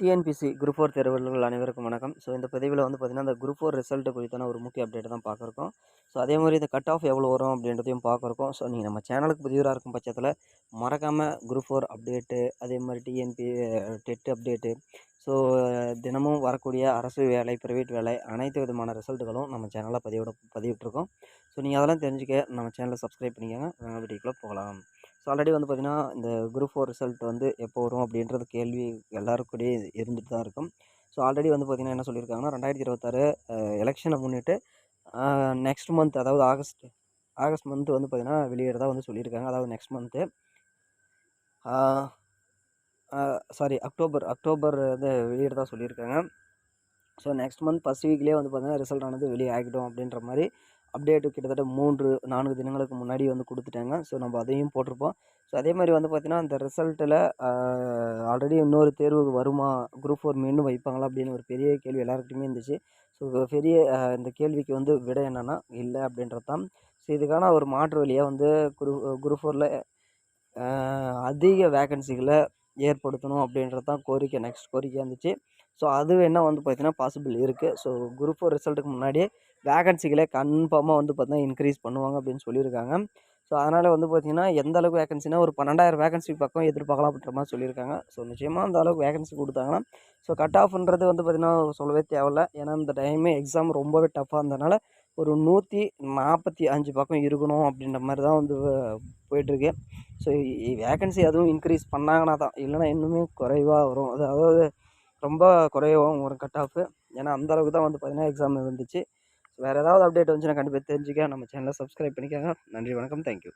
TNPSC group four தேர்வர்கள் அனைவருக்கும் வணக்கம். So இந்த பதிவில் வந்து பார்த்திங்கன்னா இந்த குரூப் ஃபோர் ரிசல்ட்டு குறித்தான ஒரு முக்கிய அப்டேட் தான் பார்க்குறோம். ஸோ அதே மாதிரி இந்த கட் ஆஃப் எவ்வளோ வரும் அப்படின்றதையும் பார்க்குறோம். ஸோ நீங்கள் நம்ம சேனலுக்கு புதியவராக இருக்கும் பட்சத்தில் மறக்காமல் குரூப் ஃபோர் அப்டேட்டு அதே மாதிரி டிஎன்பி டெட் அப்டேட்டு ஸோ தினமும் வரக்கூடிய அரசு வேலை ப்ரைவேட் வேலை அனைத்து விதமான ரிசல்ட்டுகளும் நம்ம சேனலில் பதிவிட பதிவிட்டுருக்கோம். ஸோ நீங்கள் அதெல்லாம் தெரிஞ்சுக்க நம்ம சேனலை சப்ஸ்கிரைப் பண்ணிக்கோங்க. நாங்கள் வீட்டுக்குள்ளே போகலாம். ஸோ ஆல்ரெடி வந்து பார்த்திங்கன்னா இந்த குரூப் ஃபோர் ரிசல்ட் வந்து எப்போ வரும் அப்படின்றது கேள்வி எல்லாருக்கூடயே இருந்துட்டு தான் இருக்கும். ஸோ ஆல்ரெடி வந்து பார்த்திங்கன்னா என்ன சொல்லியிருக்காங்கன்னா ரெண்டாயிரத்தி இருபத்தாறு எலெக்ஷனை முன்னிட்டு நெக்ஸ்ட் மந்த் அதாவது ஆகஸ்ட் ஆகஸ்ட் மந்த் வந்து பார்த்திங்கன்னா வெளியிடறதா வந்து சொல்லியிருக்காங்க. அதாவது next month sorry October October வந்து வெளியிடறதா சொல்லியிருக்காங்க. ஸோ நெக்ஸ்ட் மந்த் ஃபஸ்ட் வீக்லேயே வந்து பார்த்திங்கன்னா ரிசல்ட் ஆனது வெளியே ஆகிடும் அப்படின்ற மாதிரி அப்டேட்டு கிட்டத்தட்ட மூன்று நான்கு தினங்களுக்கு முன்னாடி வந்து கொடுத்துட்டாங்க. ஸோ நம்ம அதையும் போட்டிருப்போம். ஸோ அதே மாதிரி வந்து பார்த்திங்கன்னா அந்த ரிசல்ட்டில் ஆல்ரெடி இன்னொரு தேர்வு வருமா? குரூப் ஃபோர் மீண்டும் வைப்பாங்களா? அப்படின்னு ஒரு பெரிய கேள்வி எல்லாருக்கிட்டையுமே இருந்துச்சு. ஸோ பெரிய இந்த கேள்விக்கு வந்து விட என்னென்னா இல்லை அப்படின்றது தான். ஸோ இதுக்கான ஒரு மாற்று வழியாக வந்து குரு குரூப் ஃபோரில் அதிக வேக்கன்சிகளை ஏற்படுத்தணும் அப்படின்றது தான் கோரிக்கை நெக்ஸ்ட் கோரிக்கையாக இருந்துச்சு. ஸோ அது வேணால் வந்து பார்த்திங்கன்னா பாசிபிள் இருக்குது ஸோ குரூப் ஃபோர் ரிசல்ட்டுக்கு முன்னாடியே வேகன்சிகளை கன்ஃபார்மாக வந்து பார்த்தீங்கன்னா இன்க்ரீஸ் பண்ணுவாங்க அப்படின்னு சொல்லியிருக்காங்க. ஸோ அதனால் வந்து பார்த்திங்கன்னா எந்த அளவுக்கு வேகன்சினா ஒரு பன்னெண்டாயிரம் வேகன்சி பக்கம் எதிர்பார்க்கலாம் அப்படின்ற மாதிரி சொல்லியிருக்காங்க. ஸோ நிச்சயமாக அந்த அளவுக்கு வேகன்சி கொடுத்தாங்கன்னா ஸோ கட் ஆஃப்ன்றது வந்து பார்த்திங்கன்னா சொல்லவே தேவையில்ல. ஏன்னா இந்த டைமே எக்ஸாம் ரொம்பவே டஃப்பாக இருந்ததுனால ஒரு நூற்றி நாற்பத்தி அஞ்சு பக்கம் இருக்கணும் அப்படின்ற மாதிரி தான் வந்து போயிட்டுருக்கு. ஸோ வேகன்சி அதுவும் இன்க்ரீஸ் பண்ணாங்கன்னா தான். இல்லைனா இன்னுமே குறைவாக வரும். அதாவது ரொம்ப குறையவும் வரும் கட் ஆஃப் ஏன்னா அந்தளவுக்கு தான் வந்து பார்த்தீங்கன்னா எக்ஸாம் இருந்துச்சு. வேறு ஏதாவது அப்டேட் வந்துச்சுன்னா கண்டிப்பாக தெரிஞ்சுக்க. நம்ம சேனலை சப்ஸ்கிரைப் பண்ணிக்கோங்க. நன்றி வணக்கம். தேங்க்யூ